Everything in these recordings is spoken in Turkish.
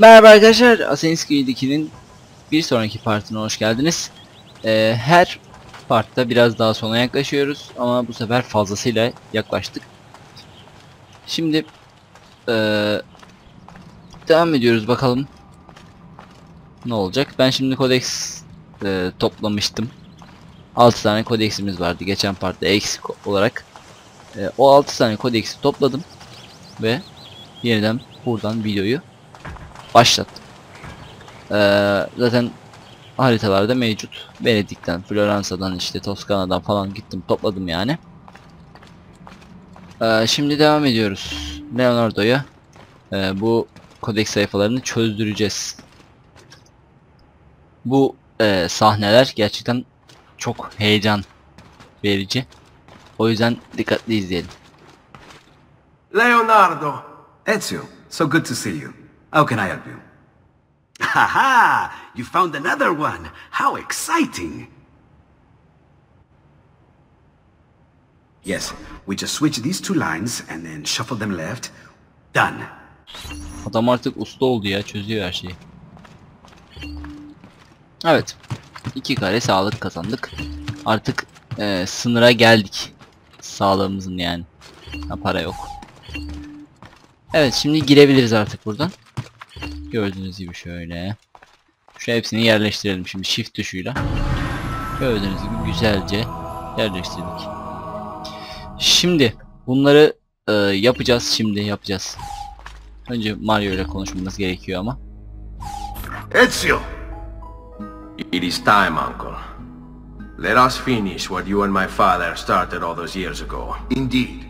Merhaba arkadaşlar, Assassin's Creed 2'nin bir sonraki partına hoş geldiniz. Ee, her partta biraz daha sona yaklaşıyoruz ama bu sefer fazlasıyla yaklaştık. Şimdi ee, devam ediyoruz bakalım ne olacak. Ben şimdi kodeks ee, toplamıştım. 6 tane kodeksimiz vardı geçen partta eksik olarak. Ee, o 6 tane kodeksi topladım ve yeniden buradan videoyu başlattım. Ee, zaten haritalarda mevcut. Venedik'ten, Floransa'dan işte Toskana'dan falan gittim topladım yani. Ee, şimdi devam ediyoruz. Leonardo'ya e, bu kodeks sayfalarını çözdüreceğiz. Bu e, sahneler gerçekten çok heyecan verici. O yüzden dikkatli izleyelim. Leonardo, Ezio, so good to see you. How can I help you? haha, you found another one. How exciting. Yes, we just switch these two lines and then shuffle them left. Done. Adam artık usta oldu ya çözüyor her şeyi. Evet. iki kare sağlık kazandık. Artık e, sınıra geldik. Sağlığımızın yani. Ha, para yok. Evet şimdi girebiliriz artık buradan. Gördüğünüz gibi şöyle. Şu hepsini yerleştirelim şimdi shift tuşuyla. Gördüğünüz gibi güzelce yerleştirdik. Şimdi bunları e, yapacağız şimdi yapacağız. Önce Mario ile konuşmamız gerekiyor ama. Ezio, It is time, Uncle. Let us finish what you and my father started all those years ago. Indeed.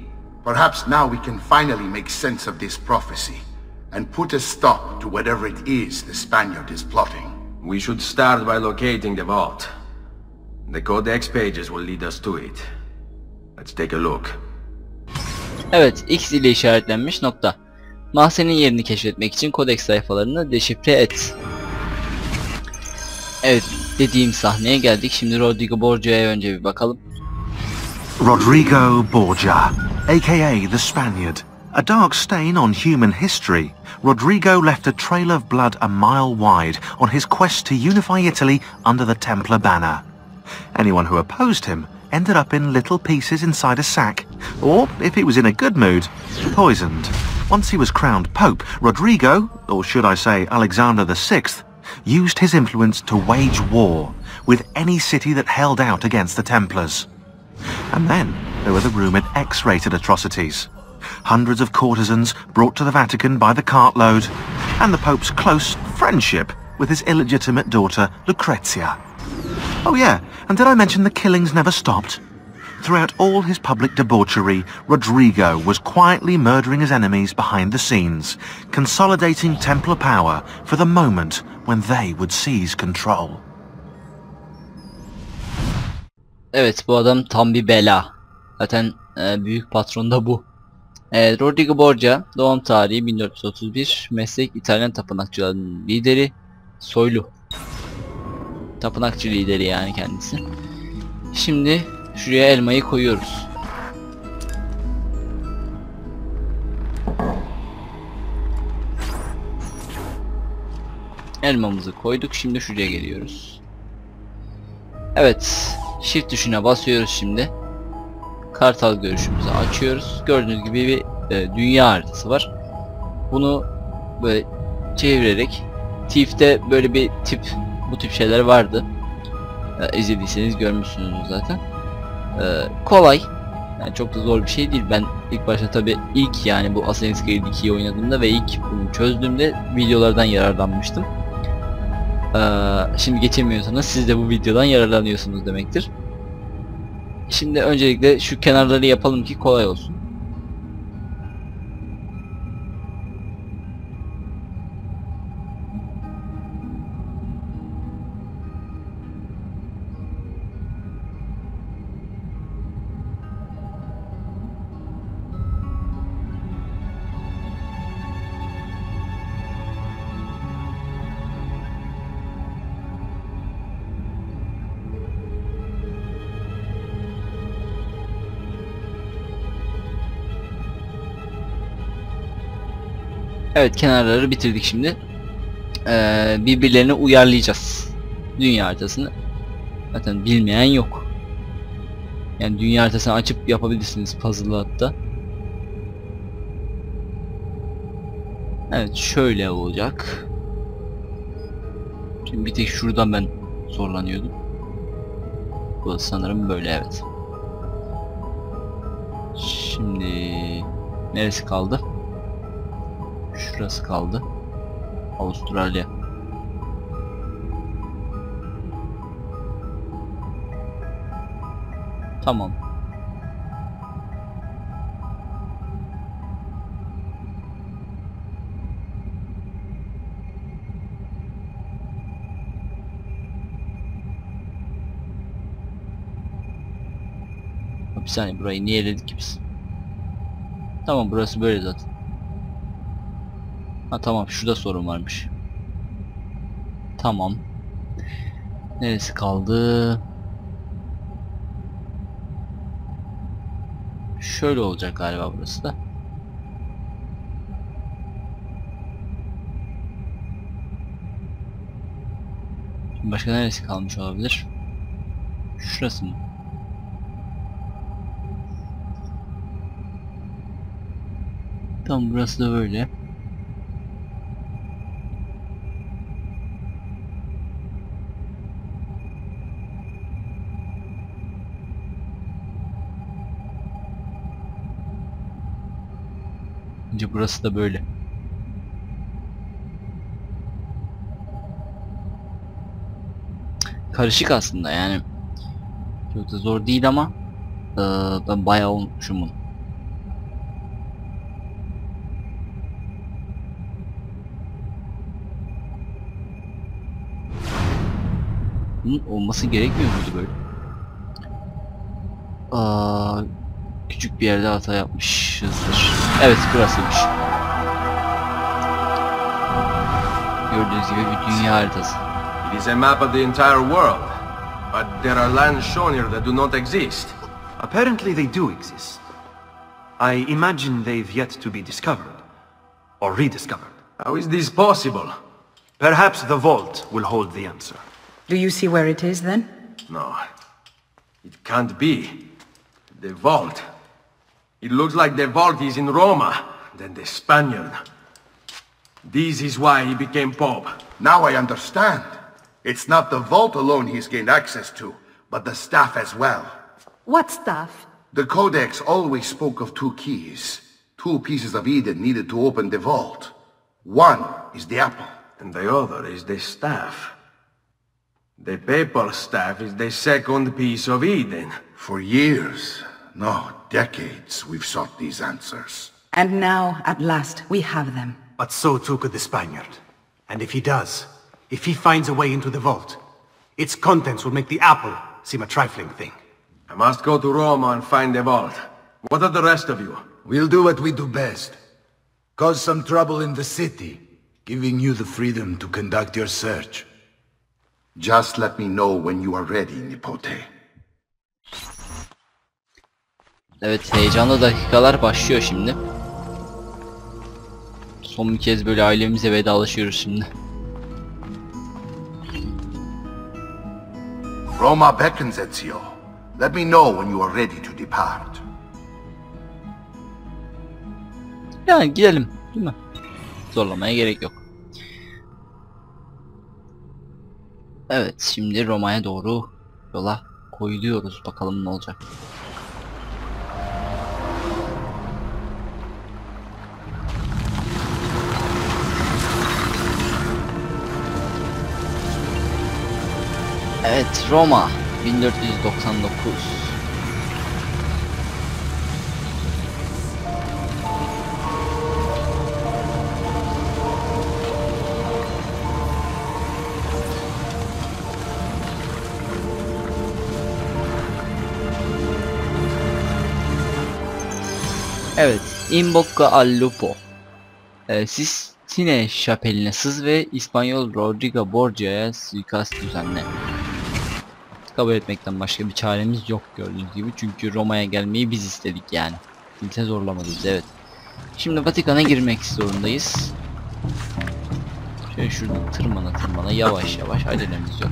Perhaps now we can finally make sense of this prophecy and put a stop to whatever it is the Spaniard is plotting. We should start by locating the vault. The codex pages will lead us to it. Let's take a look. Evet X ile işaretlenmiş nokta. Mahzenin yerini keşfetmek için kodeks sayfalarını deşifre et. Evet dediğim sahneye geldik. Şimdi Rodrigo Borgia'ya önce bir bakalım. Rodrigo Borgia, aka the Spaniard. A dark stain on human history, Rodrigo left a trail of blood a mile wide on his quest to unify Italy under the Templar banner. Anyone who opposed him ended up in little pieces inside a sack, or, if he was in a good mood, poisoned. Once he was crowned Pope, Rodrigo, or should I say Alexander VI, used his influence to wage war with any city that held out against the Templars. And then there were the rumoured X-rated atrocities. Hundreds of courtesans brought to the Vatican by the cartload, and the Pope's close friendship with his illegitimate daughter Lucrezia. Oh yeah, and did I mention the killings never stopped? Throughout all his public debauchery, Rodrigo was quietly murdering his enemies behind the scenes, consolidating Templar power for the moment when they would seize control. Evet bu adam tam bir bela. Zaten e, büyük patron da bu. E, Rodrigo Borgia doğum tarihi 1431 meslek İtalyan tapınakçılarının lideri soylu. Tapınakçı lideri yani kendisi. Şimdi şuraya elmayı koyuyoruz. Elmamızı koyduk. Şimdi şuraya geliyoruz. Evet. Shift tuşuna basıyoruz şimdi. Kartal görüşümüzü açıyoruz. Gördüğünüz gibi bir e, dünya haritası var. Bunu böyle çevirerek Thief'te böyle bir tip bu tip şeyler vardı. E, izlediyseniz görmüşsünüz zaten. E, kolay. Yani çok da zor bir şey değil. Ben ilk başta tabi ilk yani bu Assassin's Creed 2'yi oynadığımda ve ilk bunu çözdüğümde videolardan yararlanmıştım. Ee, şimdi geçemiyorsanız siz de bu videodan yararlanıyorsunuz demektir. Şimdi öncelikle şu kenarları yapalım ki kolay olsun. Evet kenarları bitirdik şimdi. Ee, birbirlerine uyarlayacağız. Dünya haritasını. Zaten bilmeyen yok. Yani dünya haritasını açıp yapabilirsiniz puzzle'ı hatta. Evet şöyle olacak. Şimdi bir tek şuradan ben zorlanıyordum. Bu sanırım böyle evet. Şimdi neresi kaldı? Şurası kaldı. Avustralya. Tamam. Bir saniye burayı niye eledik ki biz? Tamam burası böyle zaten. Ha tamam şurada sorun varmış. Tamam. Neresi kaldı? Şöyle olacak galiba burası da. Şimdi başka neresi kalmış olabilir? Şurası mı? Tamam burası da böyle. Bence burası da böyle. Karışık aslında yani. Çok da zor değil ama eee, ben bayağı unutmuşum bunu. Bunun olması gerekmiyor muydu böyle? Aa, küçük bir yerde hata yapmışızdır. Evet burasıymış. Gördüğünüz gibi bir dünya haritası. It is a map of the entire world. But there are lands shown here that do not exist. Apparently they do exist. I imagine they've yet to be discovered. Or rediscovered. How is this possible? Perhaps the vault will hold the answer. Do you see where it is then? No. It can't be. The vault. It looks like the vault is in Roma, then the Spaniard. This is why he became Pope. Now I understand. It's not the vault alone he's gained access to, but the staff as well. What staff? The Codex always spoke of two keys. Two pieces of Eden needed to open the vault. One is the apple. And the other is the staff. The papal staff is the second piece of Eden. For years, no, decades, we've sought these answers. And now, at last, we have them. But so too could the Spaniard. And if he does, if he finds a way into the vault, its contents will make the apple seem a trifling thing. I must go to Roma and find the vault. What are the rest of you? We'll do what we do best. Cause some trouble in the city, giving you the freedom to conduct your search. Just let me know when you are ready, Nipote. Evet heyecanlı dakikalar başlıyor şimdi. Son bir kez böyle ailemize vedalaşıyoruz şimdi. Roma beckons, Ezio. Let me know when you are ready to depart. Yani gidelim değil mi? Zorlamaya gerek yok. Evet şimdi Roma'ya doğru yola koyuluyoruz. Bakalım ne olacak. Evet Roma 1499 Evet, Imbocca al Lupo. Ee, Sistine şapeline sız ve İspanyol Rodrigo Borgia'ya suikast düzenle. Kabul etmekten başka bir çaremiz yok gördüğünüz gibi. Çünkü Roma'ya gelmeyi biz istedik yani. Kimse zorlamadı evet. Şimdi Vatikan'a girmek zorundayız. Şöyle şuradan tırmana tırmana yavaş yavaş acelemiz yok.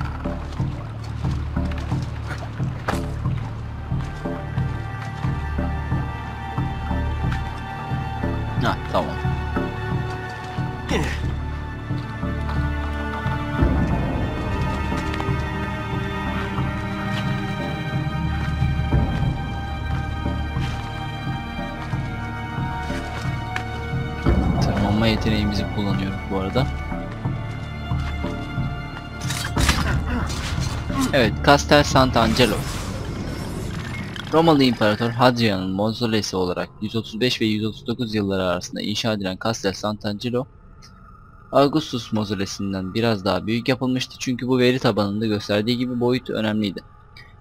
Ha tamam. Yeteneğimizi kullanıyoruz bu arada. Evet, Castel Sant'Angelo. Romalı İmparator Hadrian'ın mausolesi olarak 135 ve 139 yılları arasında inşa edilen Castel Sant'Angelo, Augustus mausolesinden biraz daha büyük yapılmıştı çünkü bu veri tabanında gösterdiği gibi boyut önemliydi.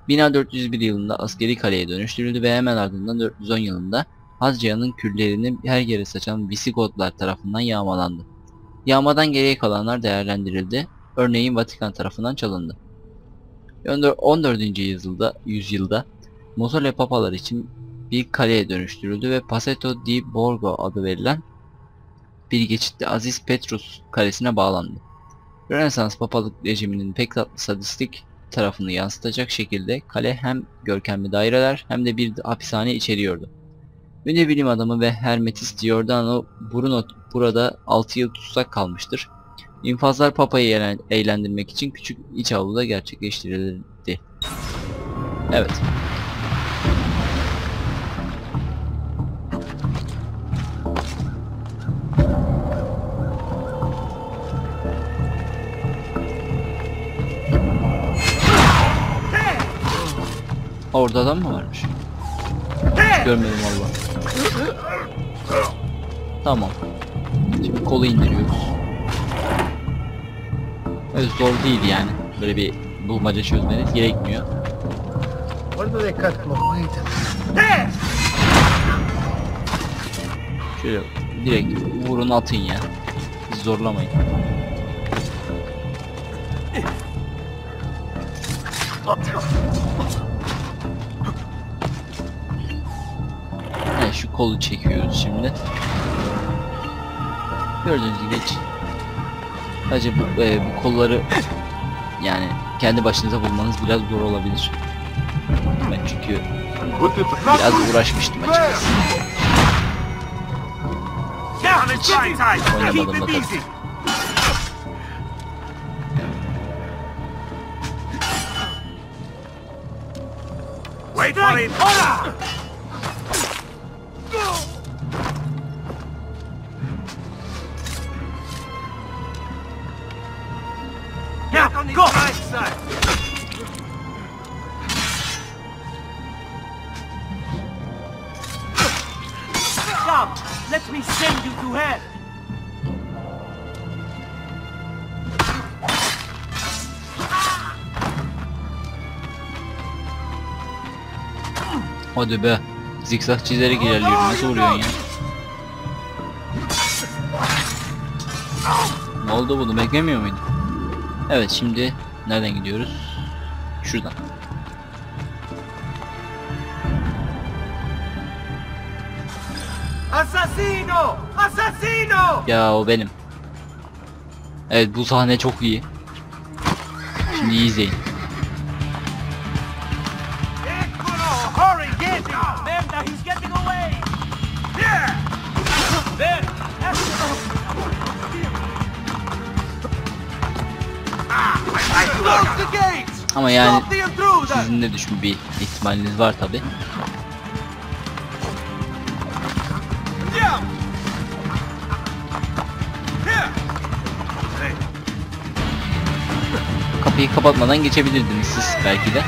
Bina 401 yılında askeri kaleye dönüştürüldü ve hemen ardından 410 yılında Hadrian'ın küllerini her yere saçan Visigotlar tarafından yağmalandı. Yağmadan geriye kalanlar değerlendirildi, örneğin Vatikan tarafından çalındı. 14. yüzyılda, yüzyılda Mosole papalar için bir kaleye dönüştürüldü ve Paseto di Borgo adı verilen bir geçitte Aziz Petrus kalesine bağlandı. Rönesans papalık rejiminin pek tatlı sadistik tarafını yansıtacak şekilde kale hem görkemli daireler hem de bir hapishane içeriyordu. Ünlü bilim adamı ve hermetist Giordano Bruno burada 6 yıl tutsak kalmıştır. İnfazlar papayı eğlen- eğlendirmek için küçük iç avluda gerçekleştirildi. Evet. Orada adam mı varmış? Görmedim valla. Tamam. Şimdi kolu indiriyoruz. Evet zor değil yani. Böyle bir bulmaca çözmeniz gerekmiyor. They cut cloth? Şöyle direkt vurun atın ya. Bizi zorlamayın. Evet, şu kolu çekiyoruz şimdi. Gördüğünüz gibi hiç. Sadece bu, e, bu kolları yani kendi başınıza bulmanız biraz zor olabilir. Ben çünkü biraz uğraşmıştım açıkçası. Oynamadım da tabii. Wait for him! Hadi be. Zikzak çizerek ilerliyorum. Nasıl vuruyorsun ya? Ne oldu bunu beklemiyor muydun? Evet şimdi nereden gidiyoruz? Şuradan. Assassino! Assassino! Ya o benim. Evet bu sahne çok iyi. Şimdi iyi izleyin. Ama yani sizin de düşme bir ihtimaliniz var tabi. Kapıyı kapatmadan geçebilirdiniz siz belki de.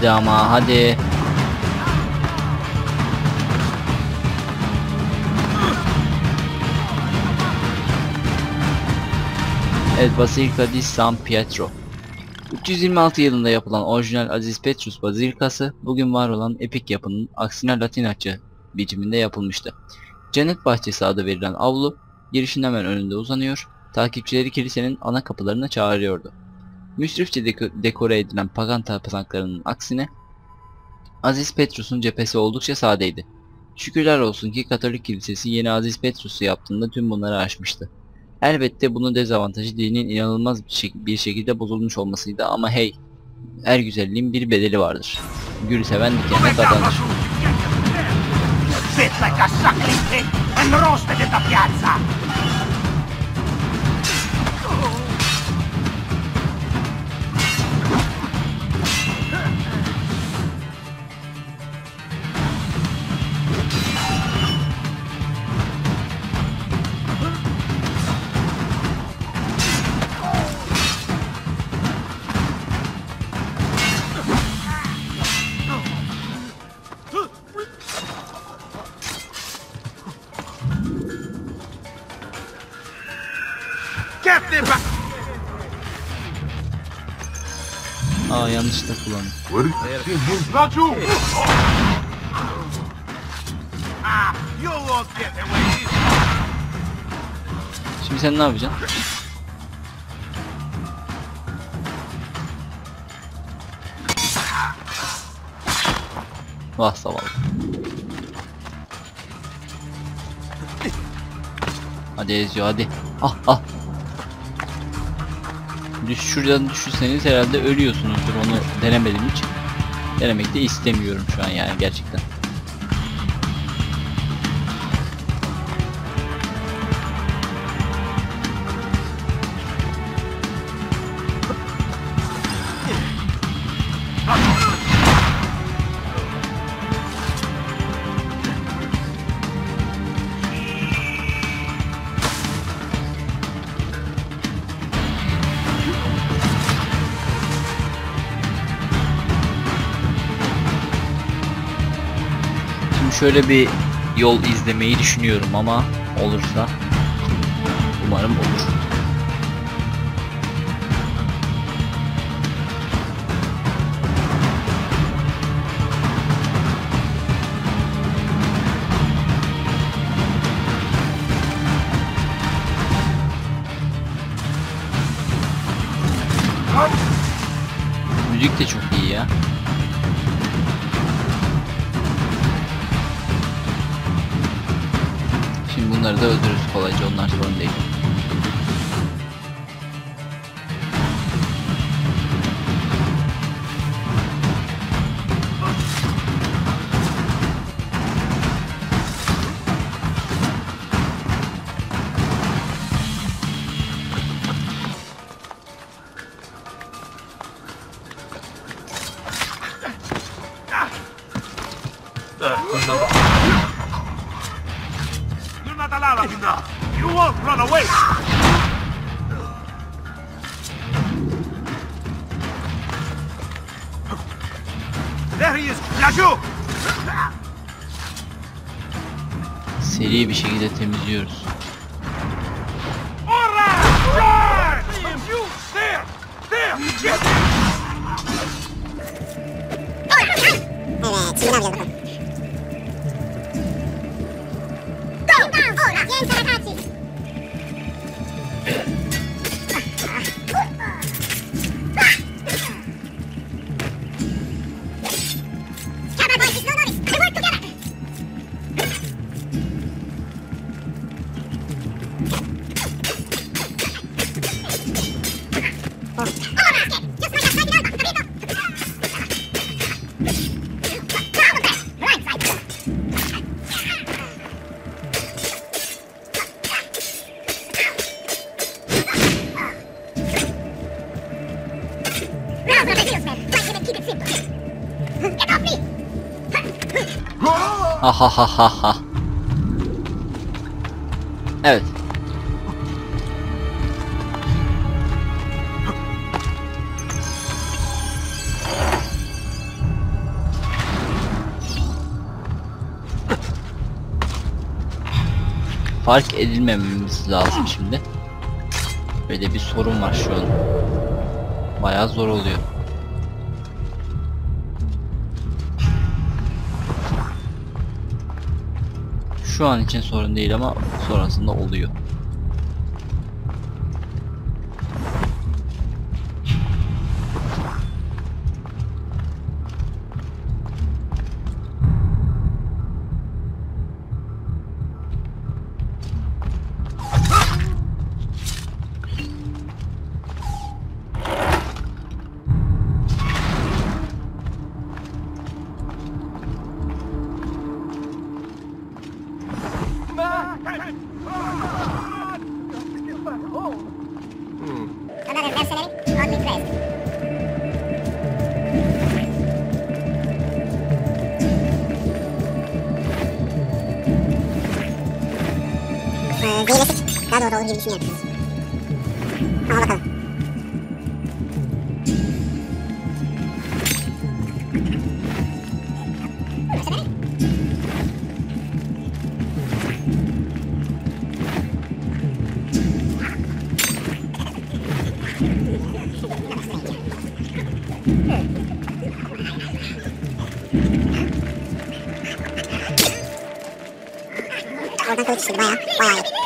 Hadi ama hadi. Evet Basilica di San Pietro. 326 yılında yapılan orijinal Aziz Petrus Bazilikası bugün var olan epik yapının aksine Latince biçiminde yapılmıştı. Cennet Bahçesi adı verilen avlu girişin hemen önünde uzanıyor. takipçileri kilisenin ana kapılarına çağırıyordu. Müsrifçe deko- dekore edilen pagan tapınaklarının aksine Aziz Petrus'un cephesi oldukça sadeydi. Şükürler olsun ki Katolik Kilisesi yeni Aziz Petrus'u yaptığında tüm bunları aşmıştı. Elbette bunun dezavantajı dinin inanılmaz bir, şek- bir şekilde bozulmuş olmasıydı ama hey, her güzelliğin bir bedeli vardır. Gül seven dikenine kadanır. Sit like a suckling pig and roasted in the piazza! Get away! Şimdi sen ne yapacaksın? Vah zavallı. Hadi Ezio hadi. Ah ah. Düş şuradan düşürseniz herhalde ölüyorsunuzdur onu denemedim hiç. Denemek de istemiyorum şu an yani gerçekten. Şöyle bir yol izlemeyi düşünüyorum ama olursa umarım olur. Da öldürürüz kolayca onlar sorun değil. You're enough! You won't run away! There he is! Lajou! Seri bir şekilde temizliyoruz. Ha ha ha ha. Evet. Fark edilmememiz lazım şimdi. Böyle bir sorun var şu an. Bayağı zor oluyor. Şu an için sorun değil ama sonrasında oluyor. Another mercenary? Only praised. Değilesin. Daha doğru olduğunu düşünüyorum. Oradan kılıç istedi bayağı. Bayağı iyi.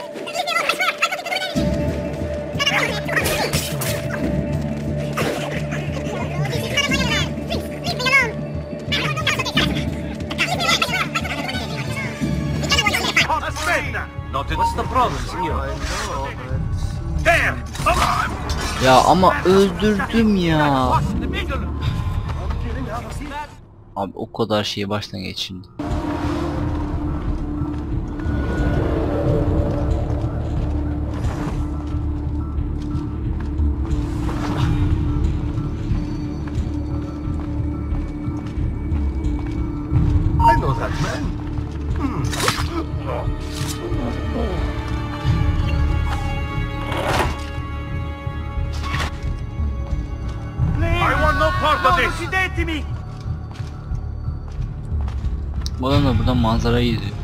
The problem? There! Ya ama öldürdüm ya. Abi o kadar şeyi baştan geç. Uccidetemi! Bu adam da buradan manzarayı izliyor.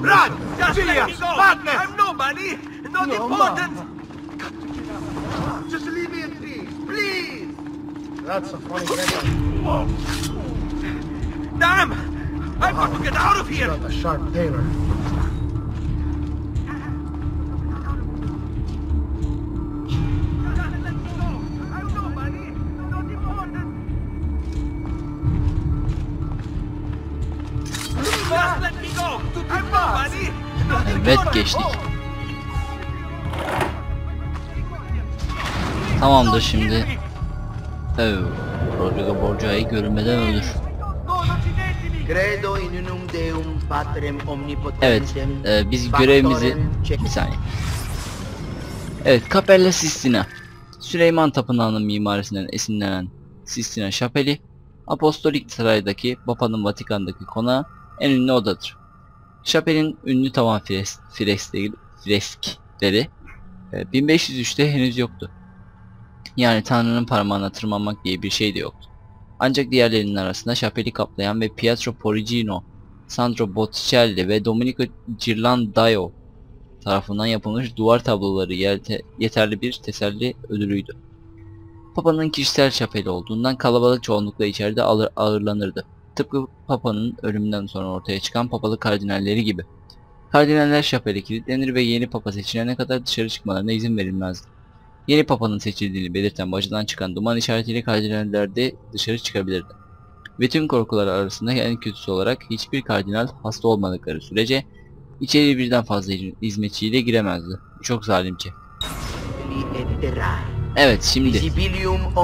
Run! mission. Just let me go! madness! I'm nobody! Not No, important! Just leave me in peace, please! That's a funny thing. Damn! I've got to get out of here! You got a sharp tailor. Tamamdır şimdi. Evet. Rodrigo Borgia'yı görünmeden Patrem Evet, e, biz görevimizi... Bir saniye. Evet, Capella Sistina. Süleyman Tapınağı'nın mimarisinden esinlenen Sistina Şapeli, Apostolik Saray'daki Papa'nın Vatikan'daki konağı en ünlü odadır. Şapel'in ünlü tavan fres freskleri, freskleri e, 1503'te henüz yoktu. Yani Tanrı'nın parmağına tırmanmak diye bir şey de yoktu. Ancak diğerlerinin arasında Şapel'i kaplayan ve Pietro Porigino Sandro Botticelli ve Domenico Ghirlandaio tarafından yapılmış duvar tabloları yete- yeterli bir teselli ödülüydü. Papa'nın kişisel şapeli olduğundan kalabalık çoğunlukla içeride alır, ağırlanırdı. Tıpkı Papa'nın ölümünden sonra ortaya çıkan papalık kardinalleri gibi. Kardinaller şapeli kilitlenir ve yeni papa seçilene kadar dışarı çıkmalarına izin verilmezdi. Yeni papanın seçildiğini belirten bacadan çıkan duman işaretiyle kardinaller de dışarı çıkabilirdi. Ve tüm korkular arasında en kötüsü olarak hiçbir kardinal hasta olmadıkları sürece içeri birden fazla hizmetçiyle giremezdi. Çok zalimce. Evet şimdi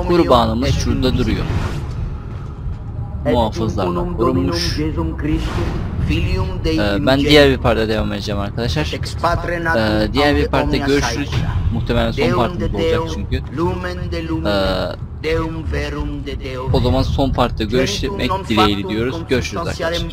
kurbanımız şurada duruyor. Muhafızlarla korunmuş. Ee, ben diğer bir parta devam edeceğim arkadaşlar. Ee, diğer bir partta görüşürüz. Muhtemelen son partımız olacak çünkü. Ee, o zaman son partta görüşmek dileğiyle diyoruz. Görüşürüz arkadaşlar.